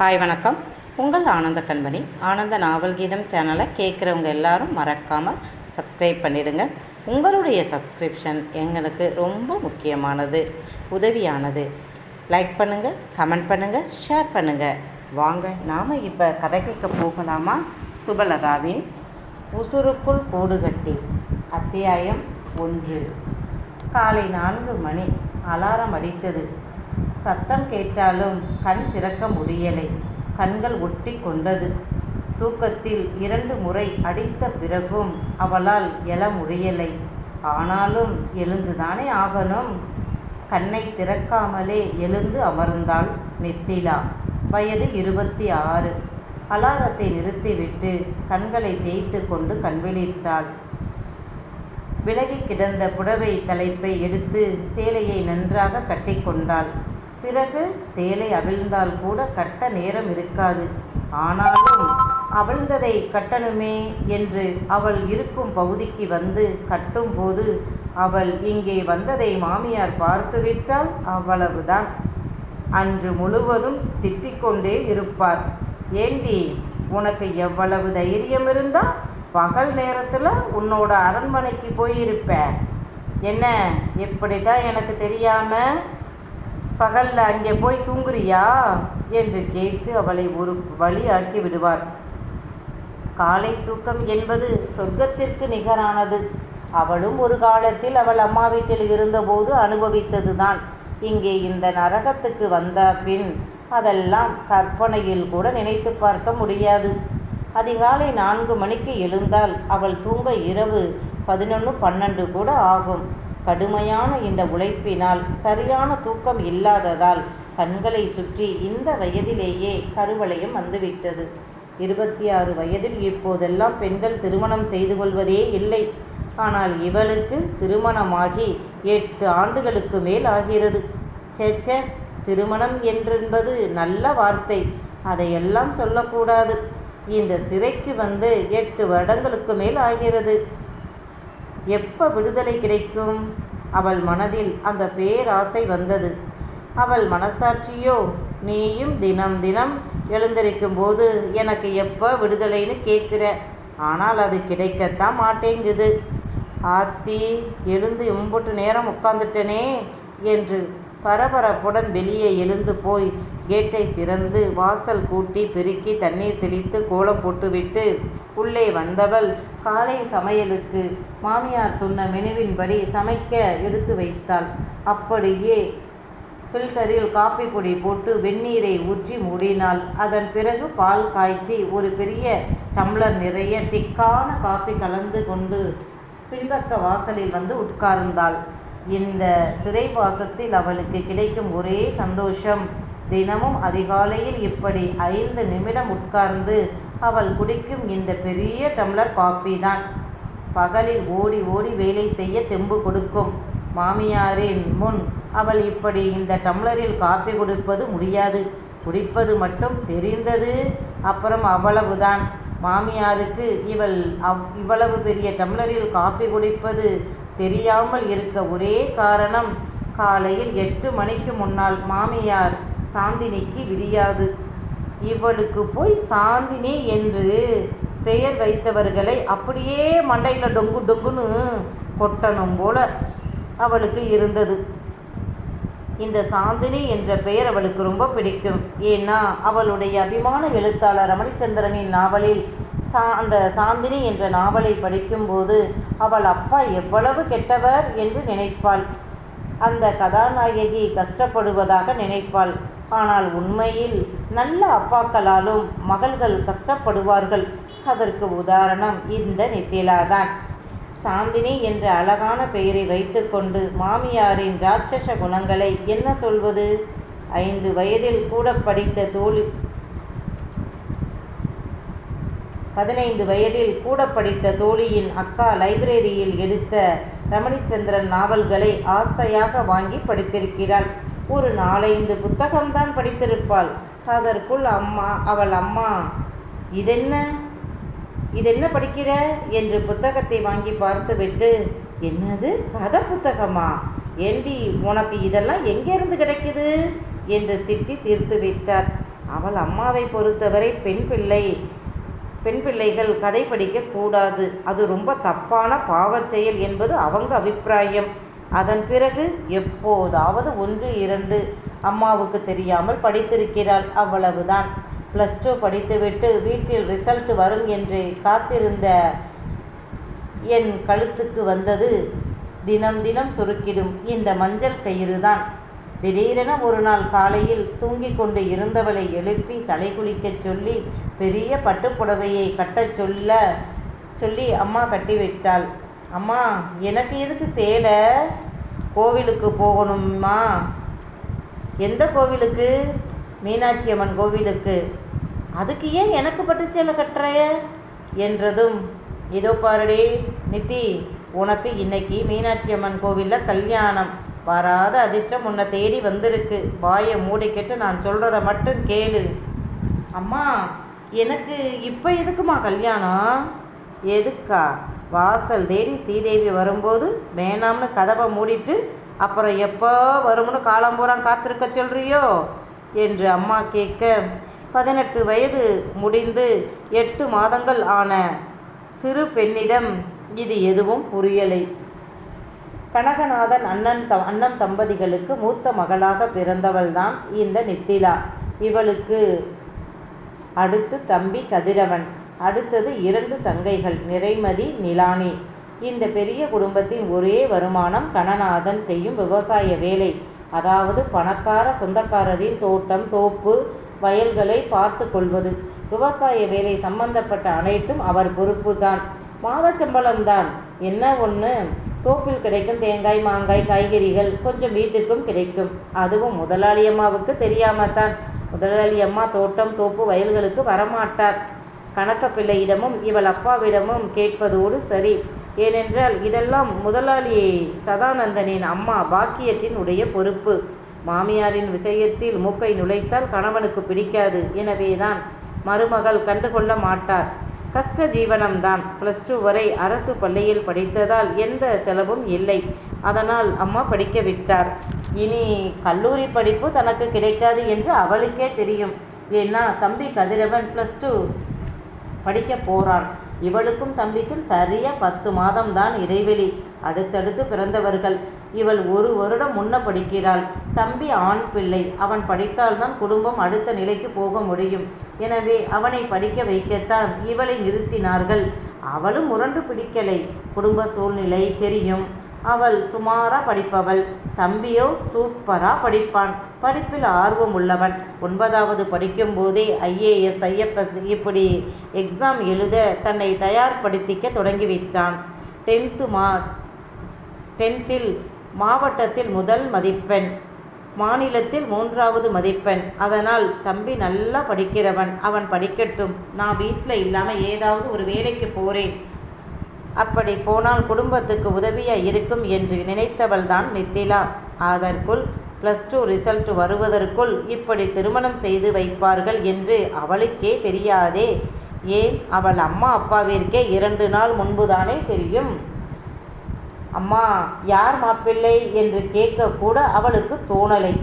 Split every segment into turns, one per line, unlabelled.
Hi வணக்கம். உங்கள் ஆனந்த கண்மணி. ஆனந்த நாவல் கீதம் சேனலை கேட்குறவங்க எல்லாரும் மறக்காமல் சப்ஸ்கிரைப் பண்ணிடுங்க. உங்களுடைய சப்ஸ்கிரிப்ஷன் எங்களுக்கு ரொம்ப முக்கியமானது உதவியானது. லைக் பண்ணுங்கள் கமெண்ட் பண்ணுங்கள் ஷேர் பண்ணுங்கள் வாங்க நாம் இப்போ கதை கேட்க போகலாமா? சுபலதாவின் உசுருக்குள் கூடு கட்டி அத்தியாயம் ஒன்று. காலை நான்கு மணி. அலாரம் அடித்தது. சத்தம் கேட்டாலும் கண் திறக்க முடியலை. கண்கள் ஒட்டி கொண்டது. தூக்கத்தில் இரண்டு முறை அடித்த பிறகும் அவளால் எழ முடியலை. ஆனாலும் எழுந்துதானே ஆகணும்? கண்ணை திறக்காமலே எழுந்து அமர்ந்தாள் நித்திலா. வயது இருபத்தி ஆறு. அலாரத்தை நிறுத்திவிட்டு கண்களை தேய்த்து கொண்டு கண்விழித்தாள் விலகி கிடந்த புடவை தலைப்பை எடுத்து சேலையை நன்றாக கட்டிக்கொண்டாள் பிறகு சேலை அவிழ்ந்தால் கூட கட்ட நேரம் இருக்காது. ஆனாலும் அவிழ்ந்ததை கட்டணுமே என்று அவள் இருக்கும் பகுதிக்கு வந்து கட்டும்போது அவள் இங்கே வந்ததை மாமியார் பார்த்துவிட்டால் அவ்வளவுதான். அன்று முழுவதும் திட்டிக்கொண்டே இருப்பார். ஏண்டி உனக்கு எவ்வளவு தைரியம் இருந்தால் பகல் நேரத்தில் உன்னோட அரண்மனைக்கு போயிருப்ப. என்ன இப்படி தான் எனக்கு தெரியாமல் பகலில் அங்கே போய் தூங்குறியா? என்று கேட்டு அவளை ஒரு வழியாக்கி விடுவார். காலை தூக்கம் என்பது சொர்க்கத்திற்கு நிகரானது. அவளும் ஒரு காலத்தில் அவள் அம்மா வீட்டில் இருந்தபோது அனுபவித்ததுதான். இங்கே இந்த நரகத்துக்கு வந்த பின் அதெல்லாம் கற்பனையில் கூட நினைத்து பார்க்க முடியாது. அதிகாலை நான்கு மணிக்கு எழுந்தால் அவள் தூங்க இரவு பதினொன்று பன்னெண்டு கூட ஆகும். கடுமையான இந்த உழைப்பினால் சரியான தூக்கம் இல்லாததால் கண்களை சுற்றி இந்த வயதிலேயே கருவளையம் வந்துவிட்டது. இருபத்தி ஆறு வயதில் இப்போதெல்லாம் பெண்கள் திருமணம் செய்து கொள்வதே இல்லை. ஆனால் இவளுக்கு திருமணமாகி எட்டு ஆண்டுகளுக்கு மேல் ஆகிறது. சேச்சே திருமணம் என்றென்பது நல்ல வார்த்தை. அதையெல்லாம் சொல்லக்கூடாது. இந்த சிறைக்கு வந்து எட்டு வருடங்களுக்கு மேல் ஆகிறது. எப்போ விடுதலை கிடைக்கும்? அவள் மனதில் அந்த பேராசை வந்தது. அவள் மனசாட்சியோ நீயும் தினம் தினம் எழுந்திருக்கும் போது எனக்கு எப்போ விடுதலைன்னு கேட்குற. ஆனால் அது கிடைக்கத்தான் மாட்டேங்குது. ஆத்தி எழுந்து எம்புட்டு நேரம் உட்காந்துட்டனே என்று பரபரப்புடன் வெளியே எழுந்து போய் கேட்டை திறந்து வாசல் கூட்டி பெருக்கி தண்ணீர் தெளித்து கோலம் போட்டுவிட்டு உள்ளே வந்தவள் காலை சமையலுக்கு மாமியார் சொன்ன மெனுவின்படி சமைக்க எடுத்து வைத்தாள். அப்படியே ஃபில்டரில் காப்பி பொடி போட்டு வெந்நீரை ஊற்றி மூடினாள். அதன் பிறகு பால் காய்ச்சி ஒரு பெரிய டம்ளர் நிறைய திக்கான காப்பி கலந்து கொண்டு பின்பக்க வாசலில் வந்து உட்கார்ந்தாள். இந்த சிறைவாசத்தில் அவளுக்கு கிடைக்கும் ஒரே சந்தோஷம். தினமும் அதிகாலையில் இப்படி ஐந்து நிமிடம் உட்கார்ந்து அவள் குடிக்கும் இந்த பெரிய டம்ளர் காஃபி தான். பகலில் ஓடி ஓடி வேலை செய்ய தெம்பு கொடுக்கும். மாமியாரின் முன் அவள் இப்படி இந்த டம்ளரில் காப்பி கொடுப்பது முடியாது. குடிப்பது மட்டும் தெரிந்தது அப்புறம் அவ்வளவுதான். மாமியாருக்கு இவள் அவ் இவ்வளவு பெரிய டம்ளரில் காப்பி குடிப்பது தெரியாமல் இருக்க ஒரே காரணம் காலையில் எட்டு மணிக்கு முன்னால் மாமியார் சாந்தினிக்கு விடியாது. இவளுக்கு போய் சாந்தினி என்று பெயர் வைத்தவர்களை அப்படியே மண்டையில் டொங்கு டொங்குன்னு கொட்டணும் போல அவளுக்கு இருந்தது. இந்த சாந்தினி என்ற பெயர் அவளுக்கு ரொம்ப பிடிக்கும். ஏன்னா அவளுடைய அபிமான எழுத்தாளர் ரமணிச்சந்திரனின் நாவலில் சா அந்த சாந்தினி என்ற நாவலை படிக்கும்போது அவள் அப்பா எவ்வளவு கெட்டவர்? என்று நினைப்பாள். அந்த கதாநாயகி கஷ்டப்படுவதாக நினைப்பாள். ஆனால் உண்மையில் நல்ல அப்பாக்களாலும் மகள்கள் கஷ்டப்படுவார்கள். அதற்கு உதாரணம் இந்த நித்திலாதான். சாந்தினி என்ற அழகான பெயரை வைத்துக்கொண்டு மாமியாரின் ராட்சச குணங்களை என்ன சொல்வது? ஐந்து வயதில் கூட படித்த தோழி பதினைந்து வயதில் கூட படித்த தோழியின் அக்கா லைப்ரரியில் எடுத்த ரமணிச்சந்திரன் நாவல்களை ஆசையாக வாங்கி படித்திருக்கிறாள். ஒரு நாலைந்து புத்தகம்தான் படித்திருப்பாள். அதற்குள் அம்மா அவள் அம்மா இதென்ன? இதென்ன படிக்கிற? என்று புத்தகத்தை வாங்கி பார்த்துவிட்டு என்னது? கதை புத்தகமா? ஏண்டி உனக்கு இதெல்லாம் எங்கேருந்து கிடைக்குது? என்று திட்டி தீர்த்து விட்டார். அவள் அம்மாவை பொறுத்தவரை பெண் பிள்ளை. பெண் பிள்ளைகள் கதை படிக்க கூடாது. அது ரொம்ப தப்பான பாவச் செயல் என்பது அவங்க அபிப்பிராயம். அதன் பிறகு எப்போதாவது ஒன்று இரண்டு அம்மாவுக்கு தெரியாமல் படித்திருக்கிறாள். அவ்வளவுதான். ப்ளஸ் டூ படித்துவிட்டு வீட்டில் ரிசல்ட் வரும் என்று காத்திருந்த என் கழுத்துக்கு வந்தது தினம் தினம் சுருக்கிடும். இந்த மஞ்சள் கயிறு தான் திடீரென ஒரு நாள் காலையில் தூங்கிக் கொண்டு இருந்தவளை எழுப்பி தலை குளிக்கச் சொல்லி பெரிய பட்டுப்புடவையை கட்டச் சொல்ல சொல்லி அம்மா கட்டிவிட்டாள். அம்மா எனக்கு எதுக்கு சேலை? கோவிலுக்கு போகணுமா எந்த கோவிலுக்கு? மீனாட்சி அம்மன் கோவிலுக்கு. அதுக்கு ஏன் எனக்கு பட்டு சேலை கட்டுறைய? என்றதும் இதோ பாருடே நித்தி உனக்கு இன்னைக்கு மீனாட்சி அம்மன் கோவிலில் கல்யாணம். வராத அதிர்ஷ்டம் உன்னை தேடி வந்திருக்கு. வாயை மூடிக்கிட்டு நான் சொல்கிறத மட்டும் கேளு. அம்மா எனக்கு இப்போ எதுக்குமா கல்யாணம்? எதுக்கா? வாசல் தேடி ஸ்ரீதேவி வரும்போது வேணாம்னு கதவை மூடிட்டு அப்புறம் எப்போ வரும்னு காலம்பூரான் காத்திருக்க சொல்றியோ? என்று அம்மா கேட்க பதினெட்டு வயது முடிந்து எட்டு மாதங்கள் ஆன சிறு பெண்ணிடம் இது எதுவும் புரியலை. கனகநாதன் அண்ணன் த அண்ணன் தம்பதிகளுக்கு மூத்த மகளாக பிறந்தவள்தான் இந்த நித்திலா. இவளுக்கு அடுத்து தம்பி கதிரவன். அடுத்தது இரண்டு தங்கைகள் நிறைமதி நிலானி. இந்த பெரிய குடும்பத்தின் ஒரே வருமானம் கணநாதன் செய்யும் விவசாய வேலை. அதாவது பணக்கார சொந்தக்காரரின் தோட்டம் தோப்பு வயல்களை பார்த்து கொள்வது. விவசாய வேலை சம்பந்தப்பட்ட அனைத்தும் அவர் பொறுப்பு தான் மாதச்சம்பளம்தான். என்ன ஒன்று தோப்பில் கிடைக்கும் தேங்காய் மாங்காய் காய்கறிகள் கொஞ்சம் வீட்டுக்கும் கிடைக்கும். அதுவும் முதலாளி அம்மாவுக்கு முதலாளி அம்மா தோட்டம் தோப்பு வயல்களுக்கு வரமாட்டார். கணக்க பிள்ளையிடமும் இவள் அப்பாவிடமும் கேட்பதோடு சரி. ஏனென்றால் இதெல்லாம் முதலாளி சதானந்தனின் அம்மா பாக்கியத்தின் உடைய பொறுப்பு. மாமியாரின் விஷயத்தில் மூக்கை நுழைத்தால் கணவனுக்கு பிடிக்காது. எனவேதான் மருமகள் கண்டுகொள்ள மாட்டார். கஷ்ட ஜீவனம்தான் ப்ளஸ் டூ வரை அரசு பள்ளியில் படித்ததால் எந்த செலவும் இல்லை. அதனால் அம்மா படிக்க விட்டார். இனி கல்லூரி படிப்பு தனக்கு கிடைக்காது என்று அவளுக்கே தெரியும். ஏன்னா தம்பி கதிரவன் ப்ளஸ் டூ படிக்க போகிறான் இவளுக்கும் தம்பிக்கும் சரியா பத்து மாதம்தான் இடைவெளி. அடுத்தடுத்து பிறந்தவர்கள். இவள் ஒரு வருடம் முன்ன படிக்கிறாள். தம்பி ஆண் பிள்ளை. அவன் படித்தால்தான் குடும்பம் அடுத்த நிலைக்கு போக முடியும். எனவே அவனை படிக்க வைக்கத்தான் இவளை நிறுத்தினார்கள். அவளும் முரண்டு பிடிக்கலை. குடும்ப சூழ்நிலை தெரியும். அவள் சுமாராக படிப்பவள். தம்பியோ சூப்பராக படிப்பான். படிப்பில் ஆர்வம் உள்ளவன். ஒன்பதாவது படிக்கும்போதே ஐஏஎஸ் ஐஎஃப்எஸ் இப்படி எக்ஸாம் எழுத தன்னை தயார்படுத்திக்க தொடங்கிவிட்டான். டென்த்து மா டென்த்தில் மாவட்டத்தில் முதல் மதிப்பெண். மாநிலத்தில் மூன்றாவது மதிப்பெண். அதனால் தம்பி நல்லா படிக்கிறவன். அவன் படிக்கட்டும். நான் வீட்டில் இல்லாமல் ஏதாவது ஒரு வேலைக்கு போகிறேன் அப்படி போனால் குடும்பத்துக்கு உதவியாக இருக்கும் என்று நினைத்தவள்தான் நித்திலா. அதற்குள் ப்ளஸ் டூ ரிசல்ட் வருவதற்குள் இப்படி திருமணம் செய்து வைப்பார்கள் என்று அவளுக்கே தெரியாதே. ஏன்? அவள் அம்மா அப்பாவிற்கே இரண்டு நாள் முன்புதானே தெரியும். அம்மா யார் மாப்பிள்ளை? என்று கேட்கக்கூட அவளுக்கு தோணலை.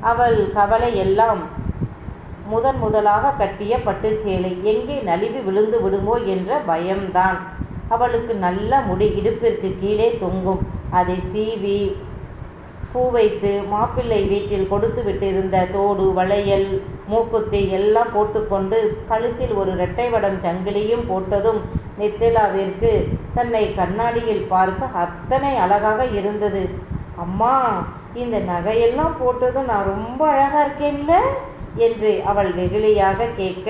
அவள் கவலை எல்லாம் முதன் முதலாக கட்டிய பட்டுச்சேலை. எங்கே நலிவு விழுந்து விடுமோ என்ற பயம்தான். அவளுக்கு நல்ல முடி இடுப்பிற்கு கீழே தொங்கும். அதை சீவி பூ வைத்து மாப்பிள்ளை வீட்டில் கொடுத்து விட்டிருந்த தோடு வளையல் மூக்குத்தி எல்லாம் போட்டுக்கொண்டு கழுத்தில் ஒரு இரட்டை வடம் சங்கிலியும் போட்டதும் நித்திலாவிற்கு தன்னை கண்ணாடியில் பார்க்க அத்தனை அழகாக இருந்தது. அம்மா இந்த நகையெல்லாம் போட்டதும் நான் ரொம்ப அழகாக இருக்கேன்ல? என்று அவள் வெகுளியாக கேட்க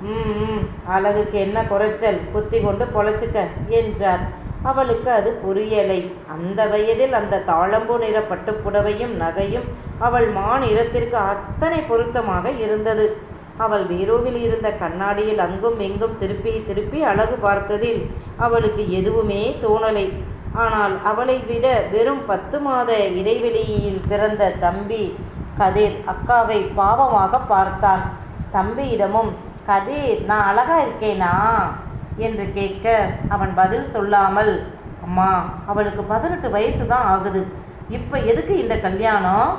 ம் ம், அழகுக்கு என்ன குறைச்சல்? குத்தி கொண்டு பொழைச்சிக்க என்றார். அவளுக்கு அது புரியலை. அந்த வயதில் அந்த தாழம்பூ நிற பட்டுப்புடவையும் நகையும் அவள் மான் நிறத்திற்கு அத்தனை பொருத்தமாக இருந்தது. அவள் பீரோவில் இருந்த கண்ணாடியில் அங்கும் இங்கும் திருப்பி திருப்பி அழகு பார்த்ததில் அவளுக்கு எதுவுமே தோணலை. ஆனால் அவளை விட வெறும் பத்து மாத இடைவெளியில் பிறந்த தம்பி கதிர் அக்காவை பாவமாக பார்த்தான். தம்பியிடமும் கதிர் நான் அழகா இருக்கேனா? என்று கேட்க அவன் பதில் சொல்லாமல். அம்மா அவளுக்கு பதினெட்டு வயசு தான் ஆகுது. இப்போ எதுக்கு இந்த கல்யாணம்?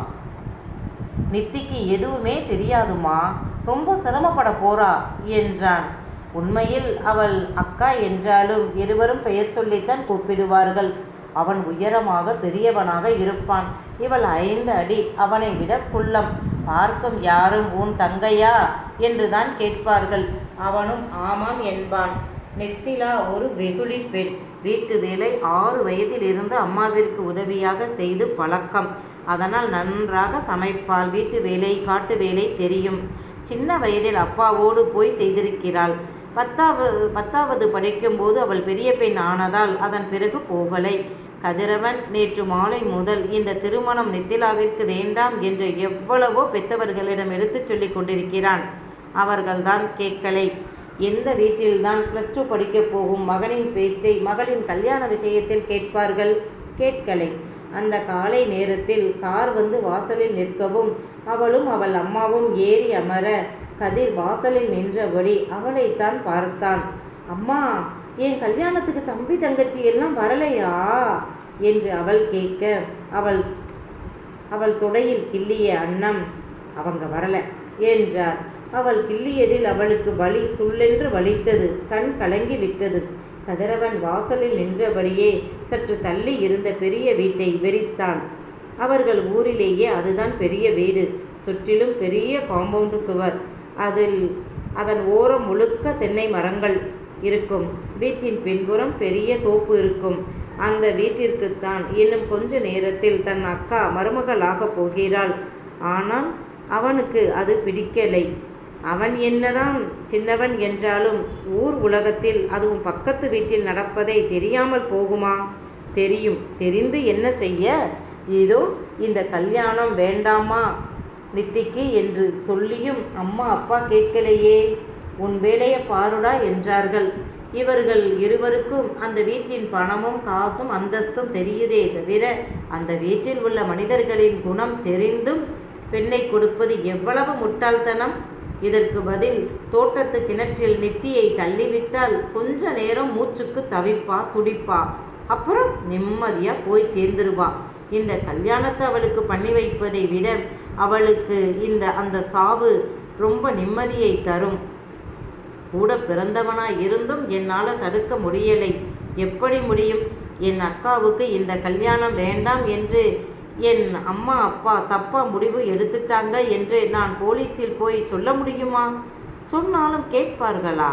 நித்திக்கு எதுவுமே தெரியாதுமா ரொம்ப சிரமப்பட போறா என்றான். உண்மையில் அவள் அக்கா என்றாலும் இருவரும் பெயர் சொல்லித்தான் கூப்பிடுவார்கள். அவன் உயரமாக பெரியவனாக இருப்பான். இவள் ஐந்து அடி அவனை விட குள்ளம். பார்க்கும் யாரும் உன் தங்கையா? என்றுதான் கேட்பார்கள். அவனும் ஆமாம் என்பான். நெத்திலா ஒரு வெகுளி பெண். வீட்டு வேலை ஆறு வயதில் இருந்து அம்மாவிற்கு உதவியாக செய்து பழக்கம். அதனால் நன்றாக சமைப்பாள். வீட்டு வேலை காட்டு வேலை தெரியும். சின்ன வயதில் அப்பாவோடு போய் செய்திருக்கிறாள். பத்தாவது பத்தாவது படிக்கும்போது அவள் பெரிய பெண் ஆனதால் அதன் பிறகு போகலை. கதிரவன் நேற்று மாலை முதல் இந்த திருமணம் நித்திலாவிற்கு வேண்டாம் என்று எவ்வளவோ பெத்தவர்களிடம் எடுத்துச் சொல்லிக் கொண்டிருக்கிறான். அவர்கள்தான் கேட்கலை. எந்த வீட்டில்தான் ப்ளஸ் டூ படிக்கப் போகும் மகனின் பேச்சை மகளின் கல்யாண விஷயத்தில் கேட்பார்கள்? கேட்கலை. அந்த காலை நேரத்தில் கார் வந்து வாசலில் நிற்கவும் அவளும் அவள் அம்மாவும் ஏறி அமர கதிர் வாசலில் நின்றபடி அவளைத்தான் பார்த்தான். அம்மா என் கல்யாணத்துக்கு தம்பி தங்கச்சி எல்லாம் வரலையா? என்று அவள் கேட்க அவள் அவள் தொடையில் கிள்ளிய அன்னம் அவங்க வரல என்றார். அவள் கிள்ளியதில் அவளுக்கு வலி சுள்ளென்று வலித்தது. கண் கலங்கி விட்டது. கதிரவன் வாசலில் நின்றபடியே சற்று தள்ளி இருந்த பெரிய வீட்டை வெறித்தான். அவர்கள் ஊரிலேயே அதுதான் பெரிய வீடு. சுற்றிலும் பெரிய காம்பவுண்டு சுவர். அதில் அதன் ஓரம் முழுக்க தென்னை மரங்கள். இருக்கும். வீட்டின் பின்புறம் பெரிய தோப்பு இருக்கும். அந்த வீட்டிற்குத்தான் இன்னும் கொஞ்ச நேரத்தில் தன் அக்கா மருமகளாக போகிறாள். ஆனால் அவனுக்கு அது பிடிக்கலை. அவன் என்னதான் சின்னவன் என்றாலும் ஊர் உலகத்தில் அதுவும் பக்கத்து வீட்டில் நடப்பதை தெரியாமல் போகுமா? தெரியும். தெரிந்து என்ன செய்ய? ஏதோ இந்த கல்யாணம் வேண்டாமா நித்திக்கு என்று சொல்லியும் அம்மா அப்பா கேட்கலையே. உன் வேலையை பாருடா என்றார்கள். இவர்கள் இருவருக்கும் அந்த வீட்டின் பணமும் காசும் அந்தஸ்தும் தெரியுதே தவிர அந்த வீட்டில் உள்ள மனிதர்களின் குணம் தெரிந்தும் பெண்ணை கொடுப்பது எவ்வளவு முட்டாள்தனம்? இதற்கு பதில் தோட்டத்து கிணற்றில் நித்தியை தள்ளிவிட்டால் கொஞ்ச நேரம் மூச்சுக்கு தவிப்பா துடிப்பா. அப்புறம் நிம்மதியா போய் சேர்ந்துருவா. இந்த கல்யாணத்தை அவளுக்கு பண்ணி வைப்பதை விட அவளுக்கு இந்த அந்த சாவு ரொம்ப நிம்மதியை தரும். கூட பிறந்தவனாய் இருந்தும் என்னால் தடுக்க முடியலை. எப்படி முடியும்? என் அக்காவுக்கு இந்த கல்யாணம் வேண்டாம் என்று என் அம்மா அப்பா தப்பா முடிவு எடுத்துட்டாங்க என்று நான் போலீஸில் போய் சொல்ல முடியுமா? சொன்னாலும் கேட்பார்களா?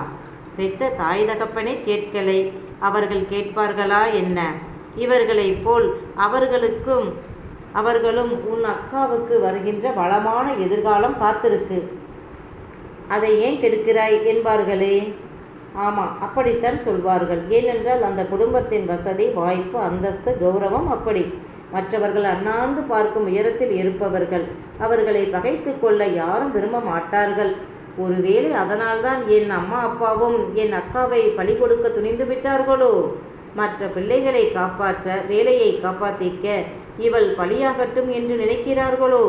பெத்த தாய் தகப்பனே கேட்கலை. அவர்கள் கேட்பார்களா என்ன? இவர்களைப் போல் அவர்களுக்கும் அவர்களும் உன் அக்காவுக்கு வருகின்ற வளமான எதிர்காலம் காத்திருக்கு. அதை ஏன் கெடுக்கிறாய் என்பார்களே. ஆமாம் அப்படித்தான் சொல்வார்கள். ஏனென்றால் அந்த குடும்பத்தின் வசதி வாய்ப்பு அந்தஸ்து கௌரவம் அப்படி. மற்றவர்கள் அண்ணாந்து பார்க்கும் உயரத்தில் இருப்பவர்கள் அவர்களை பகைத்து கொள்ள யாரும் விரும்ப மாட்டார்கள். ஒருவேளை அதனால்தான் என் அம்மா அப்பாவும் என் அக்காவை பழி கொடுக்க துணிந்து விட்டார்களோ? மற்ற பிள்ளைகளை காப்பாற்ற வேலையை காப்பாற்றிக்க இவள் பலியாகட்டும் என்று நினைக்கிறார்களோ?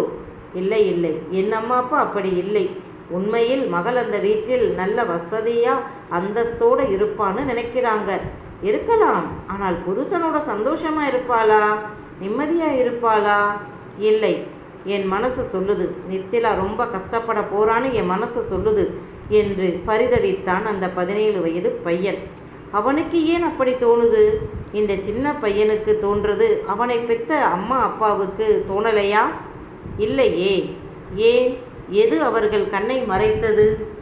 இல்லை இல்லை. என் அம்மா அப்பா அப்படி இல்லை. உண்மையில் மகள் அந்த வீட்டில் நல்ல வசதியா அந்தஸ்தோடு இருப்பான்னு நினைக்கிறாங்க. இருக்கலாம். ஆனால் புருஷனோட சந்தோஷமா இருப்பாளா? நிம்மதியா இருப்பாளா? இல்லை. என் மனசு சொல்லுது நித்திலா ரொம்ப கஷ்டப்பட போறான்னு என் மனசு சொல்லுது என்று பரிதவித்தான் அந்த பதினேழு வயது பையன். அவனுக்கு ஏன் அப்படி தோணுது? இந்த சின்ன பையனுக்கு தோன்றது அவனை பெற்ற அம்மா அப்பாவுக்கு தோணலையா? இல்லையே. ஏன்? எது அவர்கள் கண்ணை மறைத்தது?